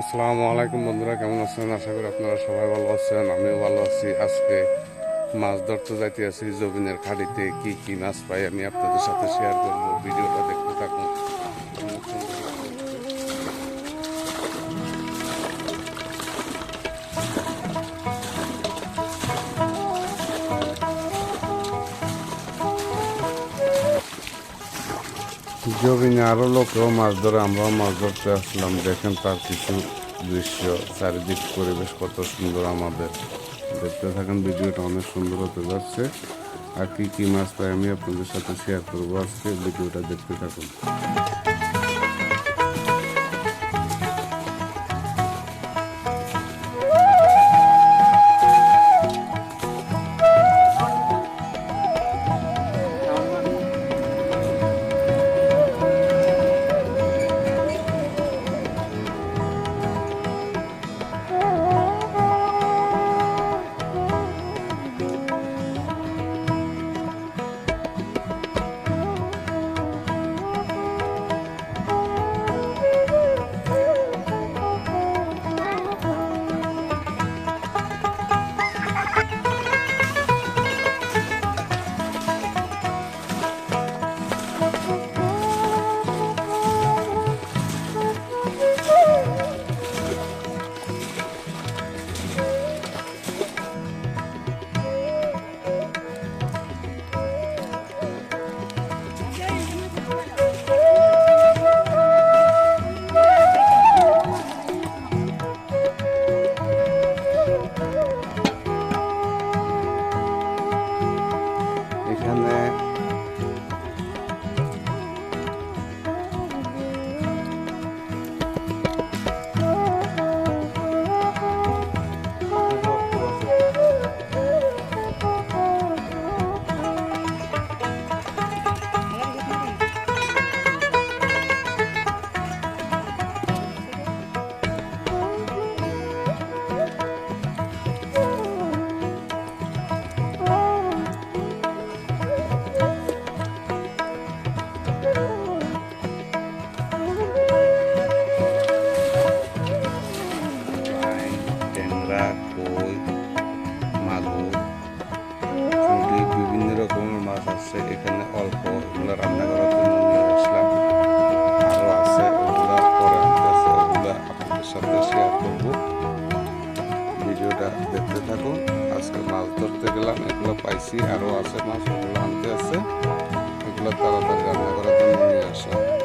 আসসালামু আলাইকুম বন্ধুরা, কেমন আছেন? আশা করি আপনারা সবাই ভালো আছেন, আমিও ভালো আছি। আজকে মাছ ধরতে যাইতে আছি জবিনের খাড়িতে কি কি মাছ পাই আমি আপনাদের সাথে শেয়ার করব, ভিডিওটা জমিনে আরও লোকেও মাছ ধরে, আমরাও মাছ ধরতে আসলাম। দেখেন তার কিছু দৃশ্য, চারিদিক পরিবেশ কত সুন্দর আমাদের। দেখতে থাকেন, ভিডিওটা অনেক সুন্দর হতে যাচ্ছে। আর কি কি মাছ পাই আমি আপনাদের সাথে শেয়ার করব আজকে, ভিডিওটা দেখতে থাকুন। আছে, এখানে অল্প ওগুলো রান্না করার জন্য নিয়ে আসলাম। আরও আছে ওগুলো আছে ওগুলো আপনাদের সাথে শেয়ার করব। ভিডিওটা দেখতে থাকুন। আজকে মাছ ধরতে গেলাম, এগুলো পাইছি আরও আছে মাছ ওগুলো আনতে আছে। এগুলো তাড়াতাড়ি